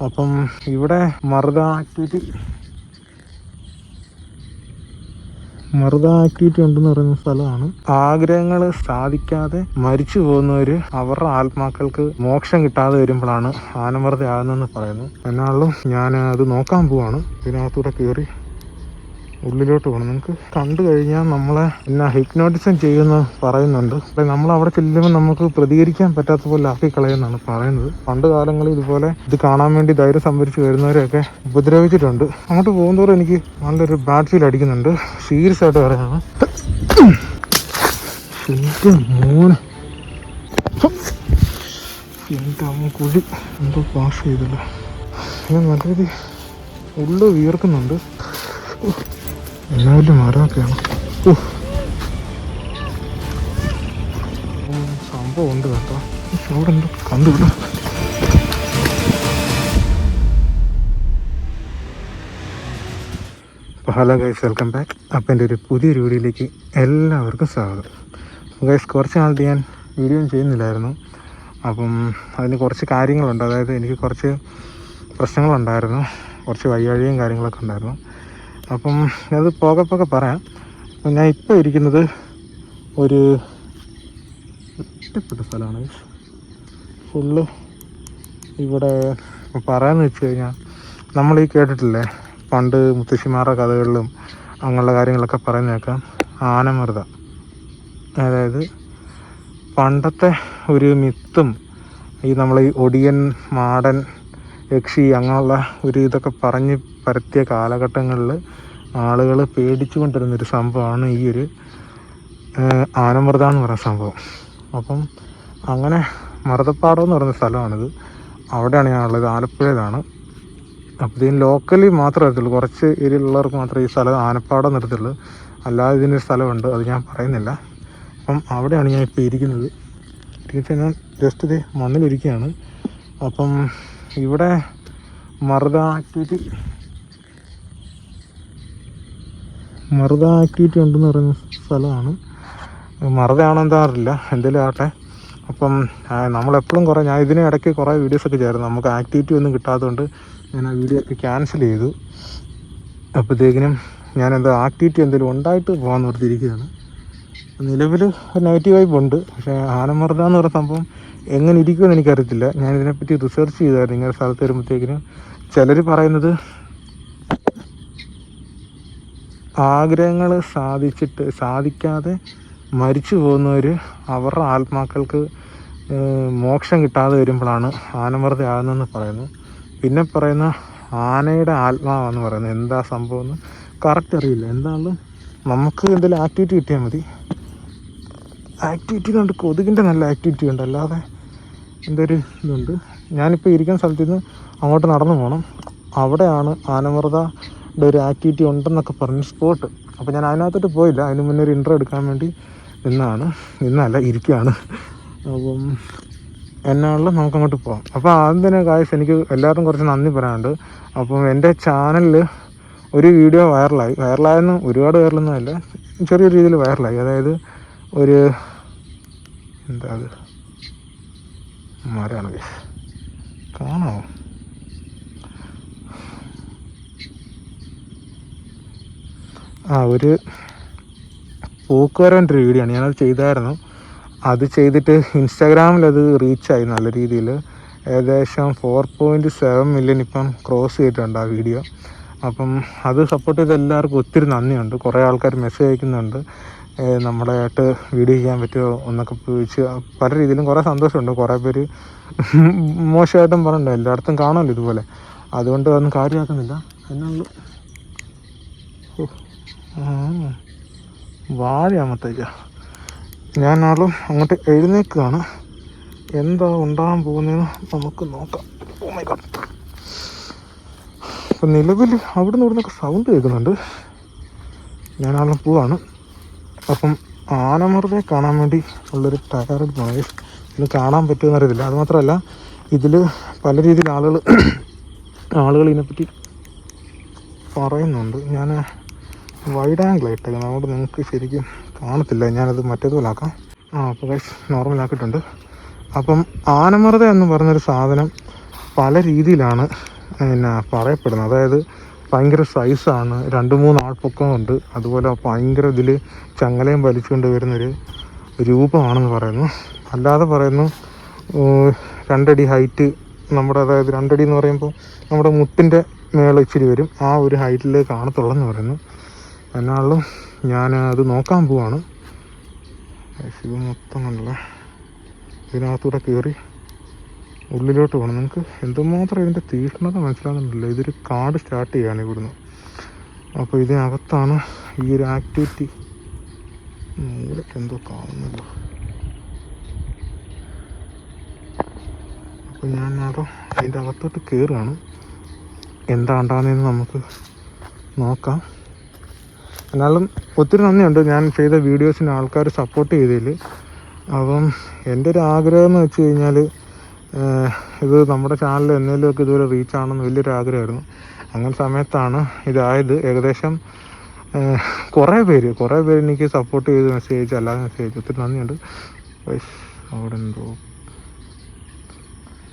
അപ്പം ഇവിടെ മറുത activity മറുത activity ഉണ്ടെന്ന് പറയുന്ന സ്ഥലമാണ്. ആഗ്രഹങ്ങൾ സാധിക്കാതെ മരിച്ചു പോകുന്നവര് അവരുടെ ആത്മാക്കൾക്ക് മോക്ഷം കിട്ടാതെ വരുമ്പോഴാണ് ആനമറുത ആകുന്നതെന്ന് പറയുന്നു എന്നാലും ഞാൻ അത് നോക്കാൻ പോവാണ്. ഇതിനകത്തൂടെ കയറി ഉള്ളിലോട്ട് പോകണം നമുക്ക് കണ്ടു കഴിഞ്ഞാൽ നമ്മളെ എന്നാ ഹിപ്നോട്ടിസം ചെയ്യുമെന്ന് പറയുന്നുണ്ട്. നമ്മൾ അവിടെ ചെല്ലുമ്പോൾ നമുക്ക് പ്രതികരിക്കാൻ പറ്റാത്ത പോലെ ആക്കി കളയുമെന്നാണ് പറയുന്നത്. പണ്ട് കാലങ്ങളിൽ ഇതുപോലെ ഇത് കാണാൻ വേണ്ടി ധൈര്യം സംഭരിച്ച് വരുന്നവരെയൊക്കെ ഉപദ്രവിച്ചിട്ടുണ്ട്. അങ്ങോട്ട് പോകുന്നതോറും എനിക്ക് നല്ലൊരു ബാഡ് ഫീൽ അടിക്കുന്നുണ്ട്. സീരിയസ് ആയിട്ട് പറയാണ് മൂന്ന് കുഴി. എന്തോ പാസ് ചെയ്തില്ല. നല്ല രീതി ഉള്ളു വിയർക്കുന്നുണ്ട്. എന്നാ വലിയ മരമൊക്കെയാണ് സംഭവം ഉണ്ട് കേട്ടോ. അവിടെ എന്തോ കണ്ടില്ല ഹലോ ഗൈസ് വെൽക്കം ബാക്ക് അപ്പം എന്റെ ഒരു പുതിയൊരു വീഡിയോയിലേക്ക് എല്ലാവർക്കും സ്വാഗതം. ഗൈസ് കുറച്ച് നാളത്തെ ഞാൻ വീഡിയോ ചെയ്യുന്നില്ലായിരുന്നു. അപ്പം അതിന് കുറച്ച് കാര്യങ്ങളുണ്ട്. അതായത് എനിക്ക് കുറച്ച് പ്രശ്നങ്ങളുണ്ടായിരുന്നു. കുറച്ച് വയ്യാഴിയും കാര്യങ്ങളൊക്കെ ഉണ്ടായിരുന്നു. അപ്പം അത് പോകെ പോകെ പറയാം. അപ്പം ഞാൻ ഇപ്പോൾ ഇരിക്കുന്നത് ഒരു ഒറ്റപ്പെട്ട സ്ഥലമാണ്. ഫുള്ള് ഇവിടെ പറയാന്ന് വെച്ച് കഴിഞ്ഞാൽ നമ്മൾ ഈ കേട്ടിട്ടില്ലേ? പണ്ട് മുത്തശ്ശിമാരുടെ കഥകളിലും അങ്ങനെയുള്ള കാര്യങ്ങളൊക്കെ പറയുന്നേക്കാം ആനമൃത. അതായത് പണ്ടത്തെ ഒരു മിത്തും ഈ നമ്മൾ ഈ ഒടിയൻ മാടൻ യക്ഷി അങ്ങനെയുള്ള ഒരു ഇതൊക്കെ പറഞ്ഞ് പരത്തിയ കാലഘട്ടങ്ങളിൽ ആളുകൾ പേടിച്ചു കൊണ്ടിരുന്നൊരു സംഭവമാണ് ഈ ഒരു ആനമൃത എന്ന് പറയുന്ന സംഭവം. അപ്പം അങ്ങനെ മറുതപ്പാടം എന്ന് പറയുന്ന സ്ഥലമാണിത്. അവിടെയാണ് ഞാനുള്ളത്. ആലപ്പുഴയിലാണ്. അപ്പോൾ ഇതിന് ലോക്കലി മാത്രമേ അറിയത്തുള്ളൂ കുറച്ച് ഏരിയയിലുള്ളവർക്ക് മാത്രമേ ഈ സ്ഥലം ആനപ്പാടം നിർത്തുള്ളൂ. അല്ലാതെ ഇതിനൊരു സ്ഥലമുണ്ട്. അത് ഞാൻ പറയുന്നില്ല. അപ്പം അവിടെയാണ് ഞാൻ ഇപ്പോൾ ഇരിക്കുന്നത്. ഇരിക്കുന്നത് ഞാൻ ജസ്റ്റ് ഇത് മണ്ണിലിരിക്കുകയാണ്. അപ്പം ഇവിടെ മറുത ആക്ടിവിറ്റി മറുത ആക്ടിവിറ്റി ഉണ്ടെന്ന് പറയുന്ന സ്ഥലമാണ്. മറുതയാണോ എന്താ അറിയില്ല എന്തെങ്കിലും ആട്ടെ അപ്പം നമ്മളെപ്പോഴും കുറേ ഞാൻ ഇതിന് ഇടയ്ക്ക് കുറേ വീഡിയോസൊക്കെ ചേർന്നു നമുക്ക് ആക്ടിവിറ്റി ഒന്നും കിട്ടാത്തതുകൊണ്ട് ഞാൻ ആ വീഡിയോ ഒക്കെ ക്യാൻസൽ ചെയ്തു. അപ്പോഴത്തേക്കിനും ഞാൻ എന്താ ആക്ടിവിറ്റി എന്തെങ്കിലും ഉണ്ടായിട്ട് പോകാൻ നിർത്തിയിരിക്കുകയാണ്. നിലവിൽ നെഗറ്റീവ് വൈബ് ഉണ്ട്. പക്ഷേ ആനമർദ്ദ എന്ന് പറയുന്ന സംഭവം എങ്ങനെ ഇരിക്കുമെന്ന് എനിക്കറിയത്തില്ല. ഞാൻ ഇതിനെപ്പറ്റി റിസർച്ച് ചെയ്തായിരുന്നു. ഇങ്ങനെ സ്ഥലത്ത് വരുമ്പോഴത്തേക്കിനും ചിലർ പറയുന്നത് ആഗ്രഹങ്ങൾ സാധിച്ചിട്ട് സാധിക്കാതെ മരിച്ചു പോകുന്നവർ അവരുടെ ആത്മാക്കൾക്ക് മോക്ഷം കിട്ടാതെ വരുമ്പോഴാണ് ആനമർദ്ദ ആകുന്നതെന്ന് പറയുന്നു പിന്നെ പറയുന്ന ആനയുടെ ആത്മാവെന്ന് പറയുന്നത്. എന്താ സംഭവം എന്ന് കറക്റ്റ് അറിയില്ല. എന്താണെന്ന് നമുക്ക് എന്തെങ്കിലും ആക്ടിവിറ്റി കിട്ടിയാൽ മതി. ആക്ടിവിറ്റി കൊണ്ട് കൊതുകിന്റെ നല്ല ആക്ടിവിറ്റി ഉണ്ട്. അല്ലാതെ എന്തൊരു ഇതുണ്ട്. ഞാനിപ്പോൾ ഇരിക്കുന്ന സ്ഥലത്ത് നിന്ന് അങ്ങോട്ട് നടന്നു പോകണം അവിടെയാണ് ആനമൃതയുടെ ഒരു ആക്ടിവിറ്റി ഉണ്ടെന്നൊക്കെ പറഞ്ഞ് സ്പോട്ട് അപ്പോൾ ഞാൻ അതിനകത്തോട്ട് പോയില്ല. അതിന് മുന്നേ ഒരു ഇൻട്രോ എടുക്കാൻ വേണ്ടി നിന്നാണ്. നിന്നല്ല ഇരിക്കുകയാണ് അപ്പം എന്നാണല്ലോ നമുക്ക് അങ്ങോട്ട് പോകാം അപ്പോൾ ആദ്യം തന്നെ കാശ് എനിക്ക് എല്ലാവർക്കും കുറച്ച് നന്ദി പറയാനുണ്ട്. അപ്പം എന്റെ ചാനലിൽ ഒരു വീഡിയോ വൈറലായി വൈറലായെന്ന് ഒരുപാട് വൈറലൊന്നുമല്ല ചെറിയ രീതിയിൽ വൈറലായി അതായത് ഒരു എന്താ അത്? മരാണ്. കാണാമോ ആ ഒരു പൂക്കുവരന്റെ ഒരു വീഡിയോ ആണ്. ഞാനത് ചെയ്തായിരുന്നു. അത് ചെയ്തിട്ട് ഇൻസ്റ്റാഗ്രാമിൽ അത് റീച്ചായി നല്ല രീതിയിൽ. ഏകദേശം ഫോർ പോയിന്റ് സെവൻ മില്യൺ ഇപ്പം ക്രോസ് ചെയ്തിട്ടുണ്ട് ആ വീഡിയോ. അപ്പം അത് സപ്പോർട്ട് ചെയ്ത എല്ലാവർക്കും ഒത്തിരി നന്ദിയുണ്ട്. കുറേ ആൾക്കാർ മെസ്സേജ് അയക്കുന്നുണ്ട്. നമ്മുടെ ആയിട്ട് വീഡിയോ ചെയ്യാൻ പറ്റുമോ എന്നൊക്കെ ചോദിച്ച് പല രീതിയിലും കുറേ സന്തോഷമുണ്ട്. കുറേ പേര് മോശമായിട്ടും പറഞ്ഞിട്ടുണ്ട്. എല്ലായിടത്തും കാണുമല്ലോ ഇതുപോലെ. അതുകൊണ്ട് അതൊന്നും കാര്യമാക്കുന്നില്ല. എന്നുള്ളൂ ഓ, വാഴയാമത്തേക്ക ഞാനാളും അങ്ങോട്ട് എഴുന്നേക്കാണ് എന്താ ഉണ്ടാകാൻ പോകുന്നതെന്ന് നമുക്ക് നോക്കാം. ഓ മൈ ഗോഡ് അപ്പം നിലവിൽ അവിടെ നിന്ന് ഇവിടുന്നൊക്കെ സൗണ്ട് കേൾക്കുന്നുണ്ട്. ഞാനാളും പോവാണ്. അപ്പം ആനമറുതെ കാണാൻ വേണ്ടി ഉള്ളൊരു തയ്യാറെടുപ്പാണ് ഇത് കാണാൻ പറ്റുമെന്ന് അറിയത്തില്ല അതുമാത്രമല്ല ഇതിൽ പല രീതിയിൽ ആളുകൾ ആളുകൾ ഇതിനെപ്പറ്റി പറയുന്നുണ്ട്. ഞാൻ വൈഡ് ആംഗിൾ ഇട്ടേക്കുന്നത് അതുകൊണ്ട് നിങ്ങൾക്ക് ശരിക്കും കാണത്തില്ല. ഞാനത് മറ്റേതുപോലെ ആക്കാം. ആ അപ്പോൾ ആക്കിയിട്ടുണ്ട്. അപ്പം ആനമൃത എന്ന് പറഞ്ഞൊരു സാധനം പല രീതിയിലാണ് പിന്നെ പറയപ്പെടുന്നത്. അതായത് ഭയങ്കര സൈസാണ് രണ്ട് മൂന്ന് ആൾപ്പൊക്കമുണ്ട് അതുപോലെ ഭയങ്കര ഇതിൽ ചങ്ങലയും വലിച്ചുകൊണ്ട് വരുന്നൊരു രൂപമാണെന്ന് പറയുന്നു. അല്ലാതെ പറയുന്നു രണ്ടടി ഹൈറ്റ് നമ്മുടെ അതായത് രണ്ടടി എന്ന് പറയുമ്പോൾ നമ്മുടെ മുട്ടിന്റെ മേളിച്ചിരി വരും. ആ ഒരു ഹൈറ്റിലേ കാണത്തുള്ളെന്ന് പറയുന്നു. എന്നാലും ഞാൻ അത് നോക്കാൻ പോവാണ്. ഇത് മൊത്തം കണ്ടല്ലേ? ഇതിനകത്തൂടെ കയറി ഉള്ളിലോട്ട് പോകണം നിങ്ങൾക്ക് എന്തുമാത്രം ഇതിന്റെ തീഷ്ണത മനസ്സിലാകുന്നില്ല ഇതൊരു കാട് സ്റ്റാർട്ട് ചെയ്യാണ് ഇവിടുന്ന്. അപ്പോൾ ഇതിനകത്താണ് ഈ ഒരു ആക്ടിവിറ്റി മൂലക്ക് എന്തോ കാണുന്നില്ല. അപ്പോൾ ഞാൻ അതോ അതിന്റെ അകത്തോട്ട് കയറുകയാണ് എന്താണ്ടാണെന്ന് നമുക്ക് നോക്കാം. എന്നാലും ഒത്തിരി നന്ദിയുണ്ട്. ഞാൻ ചെയ്ത വീഡിയോസിന് ആൾക്കാർ സപ്പോർട്ട് ചെയ്തതിൽ അപ്പം എന്റെ ഒരു ആഗ്രഹം എന്ന് വെച്ച് കഴിഞ്ഞാൽ ഇത് നമ്മുടെ ചാനൽ എന്നേലുമൊക്കെ ഇതുവരെ റീച്ച് ആണെന്ന് വലിയൊരു ആഗ്രഹമായിരുന്നു. അങ്ങനെ സമയത്താണ് ഇതായത്. ഏകദേശം കുറേ പേര് കുറേ പേര് എനിക്ക് സപ്പോർട്ട് ചെയ്ത് മെസ്സേജ് അയച്ചു അല്ലാതെ മെസ്സേജ് അയച്ചു ഒത്തിരി നന്ദിയുണ്ട്. അവിടെ എന്തോ.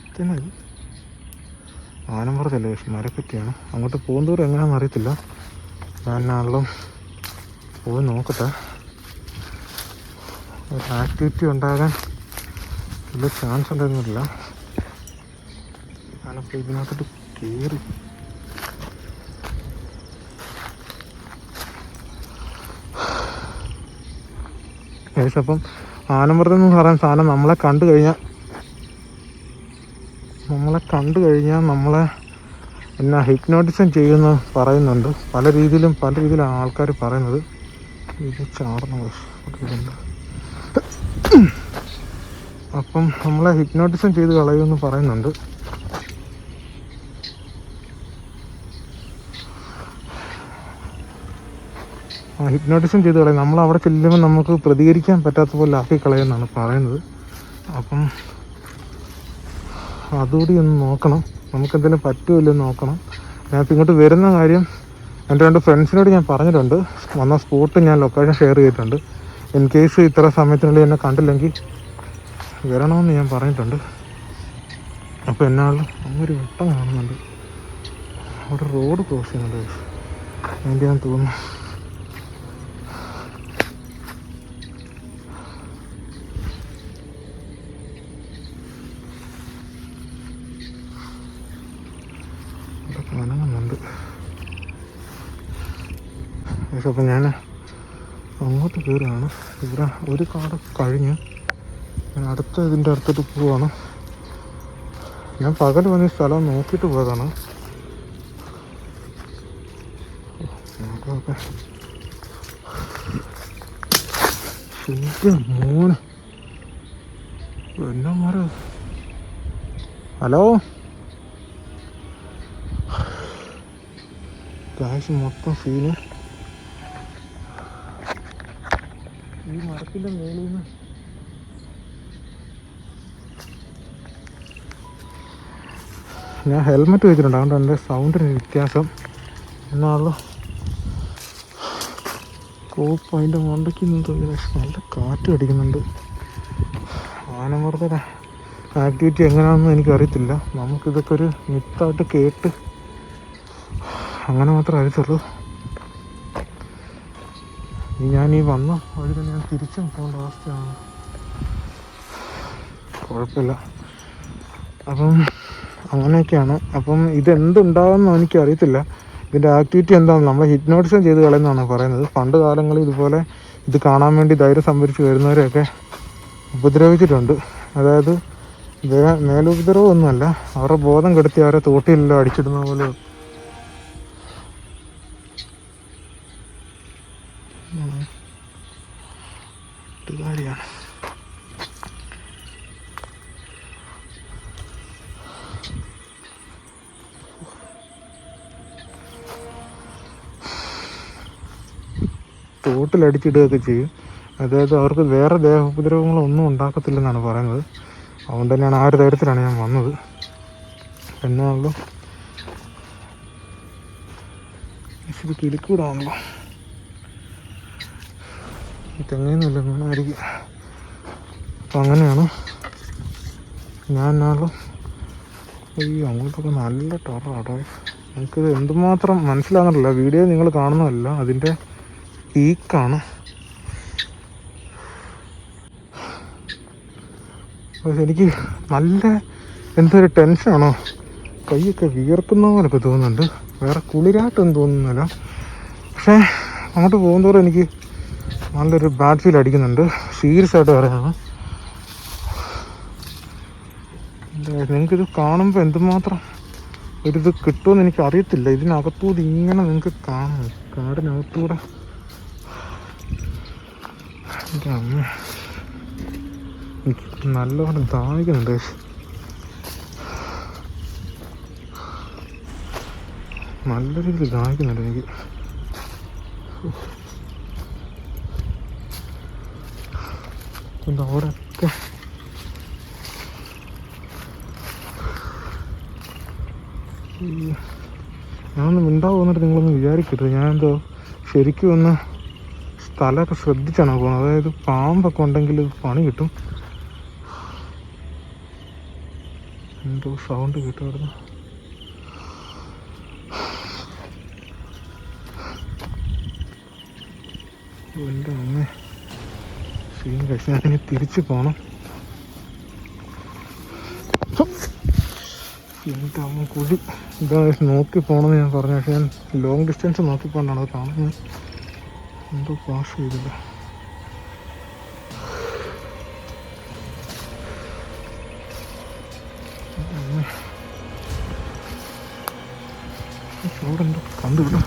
ഇതെന്നാ ഇത്? ആനമ്പുറത്തല്ലേ മരപ്പറ്റിയാണ് അങ്ങോട്ട് പോകുന്നതോറും എങ്ങനെയാണെന്ന് അറിയത്തില്ല. ഞാനാണല്ലോ പോയി നോക്കട്ടെ. ഒരു ആക്ടിവിറ്റി ഉണ്ടാകാൻ വലിയ ചാൻസ് ഉണ്ടായിരുന്നില്ല ഞാനപ്പോൾ ഇതിനകത്തോട്ട് കയറി ഏകദേശം അപ്പം ആനമൃതം എന്ന് പറയുന്ന സാധനം നമ്മളെ കണ്ടു കഴിഞ്ഞാൽ നമ്മളെ കണ്ടു കഴിഞ്ഞാൽ നമ്മളെ എന്നാ ഹിപ്നോട്ടിസം ചെയ്യുമെന്ന് പറയുന്നുണ്ട്. പല രീതിയിലും പല രീതിയിലാണ് ആൾക്കാർ പറയുന്നത്. ഇതുണ്ട്. അപ്പം നമ്മളെ ഹിപ്നോട്ടിസം ചെയ്ത് കളയുമെന്ന് പറയുന്നുണ്ട്. ആ ഹിപ്നോട്ടിസം ചെയ്ത് കളയും. നമ്മൾ അവിടെ ചെല്ലുമ്പോൾ നമുക്ക് പ്രതികരിക്കാൻ പറ്റാത്ത പോലെ ആക്കി കളയുമെന്നാണ് പറയുന്നത്. അപ്പം അതുകൂടി ഒന്ന് നോക്കണം. നമുക്ക് എന്തെങ്കിലും പറ്റുമല്ലോ നോക്കണം. ഞാൻ ഇങ്ങോട്ട് വരുന്ന കാര്യം എന്റെ രണ്ട് ഫ്രണ്ട്സിനോട് ഞാൻ പറഞ്ഞിട്ടുണ്ട്. വന്ന സ്പോട്ട് ഞാൻ ലൊക്കേഷൻ ഷെയർ ചെയ്തിട്ടുണ്ട്. ഇൻ കേസ് ഇത്ര സമയത്തിനുള്ളിൽ എന്നെ കണ്ടില്ലെങ്കിൽ വരണമെന്ന് ഞാൻ പറഞ്ഞിട്ടുണ്ട്. അപ്പോൾ എന്നാളും ഒരു വെട്ടം കാണുന്നുണ്ട്. അവിടെ റോഡ് ക്രോസ് ചെയ്യുന്നുണ്ട് അതിന്റെ ഞാൻ തോന്നുന്നു ഇവിടെ അനങ്ങുന്നുണ്ട് പക്ഷെ അപ്പം ഞാൻ അങ്ങോട്ട് കയറുകയാണ്. ഇവിടെ ഒരു കാട് കഴിഞ്ഞ് ഞാൻ അടുത്ത ഇതിന്റെ അടുത്തോട്ട് പോവാണ് ഞാൻ പകൽ വന്ന് സ്ഥലം നോക്കിയിട്ട് പോയതാണ്. ഹലോ? കാശ് മൊത്തം സീന് ഈ മരത്തിന്റെ മേളിൽ നിന്ന് ഞാൻ ഹെൽമെറ്റ് വെച്ചിട്ടുണ്ട്. അതുകൊണ്ട് എന്റെ സൗണ്ടിന് വ്യത്യാസം. എന്നാണല്ലോ കോപ്പ് അതിന്റെ മണ്ടയ്ക്ക് നിന്ന് നല്ല കാറ്റ് അടിക്കുന്നുണ്ട്. ആനമർദ്ദ ആക്ടിവിറ്റി എങ്ങനെയാണെന്ന് എനിക്കറിയത്തില്ല. നമുക്കിതൊക്കെ ഒരു മിത്തായിട്ട് കേട്ട് അങ്ങനെ മാത്രമേ അറിയത്തുള്ളൂ. ഞാൻ ഈ വന്ന വഴി തന്നെ ഞാൻ തിരിച്ചും പോകേണ്ട അവസ്ഥയാണ്. കുഴപ്പമില്ല. അപ്പം അങ്ങനെയൊക്കെയാണ്. അപ്പം ഇതെന്തുണ്ടാവുമെന്ന് എനിക്ക് അറിയത്തില്ല ഇതിന്റെ ആക്ടിവിറ്റി എന്താണെന്ന് നമ്മൾ ഹിപ്നോട്ടിസം ചെയ്ത് കളയുന്നതാണ് പറയുന്നത്. പണ്ട് കാലങ്ങളിൽ ഇതുപോലെ ഇത് കാണാൻ വേണ്ടി ധൈര്യം സംഭരിച്ച് വരുന്നവരെയൊക്കെ ഉപദ്രവിച്ചിട്ടുണ്ട്. അതായത് മേലുപദ്രവമൊന്നുമല്ല. അവരുടെ ബോധം കെടുത്തി അവരെ തോട്ടിലെല്ലാം അടിച്ചിടുന്ന പോലെ കാര്യമാണ് തോട്ടിലടിച്ചിടുകയൊക്കെ ചെയ്യും. അതായത് അവർക്ക് വേറെ ദേഹോപദ്രവങ്ങളൊന്നും ഉണ്ടാക്കത്തില്ലെന്നാണ് പറയുന്നത്. അതുകൊണ്ട് തന്നെയാണ് ആ ഒരു ധൈര്യത്തിലാണ് ഞാൻ വന്നത്. എന്നാണല്ലോ ഇത് ഈ തെങ്ങയൊന്നുമില്ല വീണായിരിക്കും അപ്പം അങ്ങനെയാണ്. ഞാൻ എന്നാലും അയ്യോ അങ്ങോട്ടൊക്കെ നല്ല ടൊറാട്ടോ നമുക്കിത് എന്തുമാത്രം മനസ്സിലാകുന്നില്ല. വീഡിയോ നിങ്ങൾ കാണുന്നതല്ല അതിന്റെ പീക്കാണ്. എനിക്ക് നല്ല എന്തൊരു ടെൻഷനാണോ. കൈയൊക്കെ വിയർക്കുന്ന പോലൊക്കെ തോന്നുന്നുണ്ട്. വേറെ കുളിരായിട്ടൊന്നും തോന്നുന്നില്ല. പക്ഷേ അങ്ങോട്ട് പോകുന്നതോടെ എനിക്ക് നല്ലൊരു ബാഡ് ഫീൽ അടിക്കുന്നുണ്ട്. സീരിയസ് ആയിട്ട് പറയാണ് നിങ്ങൾക്കിത് കാണുമ്പോൾ എന്തുമാത്രം ഒരിത് കിട്ടുമെന്ന് എനിക്ക് അറിയത്തില്ല ഇതിനകത്തൂടെ ഇങ്ങനെ നിങ്ങൾക്ക് കാണാം. കാടിനകത്തൂടെ. നല്ലോണം ദാഹിക്കുന്നുണ്ട്. നല്ല രീതിയിൽ ദാഹിക്കുന്നുണ്ട് എനിക്ക്. എന്താ അവിടെയൊക്കെ ഞാനൊന്ന് മിണ്ടാ പോകുന്നിട്ട് നിങ്ങളൊന്ന് വിചാരിക്കരുത് ഞാൻ എന്തോ ശരിക്കും ഒന്ന് സ്ഥലമൊക്കെ ശ്രദ്ധിച്ചാണ് പോകുന്നത് അതായത് പാമ്പൊക്കെ ഉണ്ടെങ്കിൽ പണി കിട്ടും. എന്തോ സൗണ്ട് കിട്ടുമായിരുന്നു എന്റെ അമ്മ. സീൻ കഴിച്ച് ഞാനിനി തിരിച്ചു പോകണം അമ്മ കുഴി ഇതാ നോക്കി പോകണമെന്ന് ഞാൻ പറഞ്ഞു. പക്ഷേ ഞാൻ ലോങ് ഡിസ്റ്റൻസ് നോക്കിക്കൊണ്ടാണ് അത് കാണുന്നത്. എന്തോ പാസ് ചെയ്തില്ല. അവിടെ എന്തോ കണ്ടുവിടാം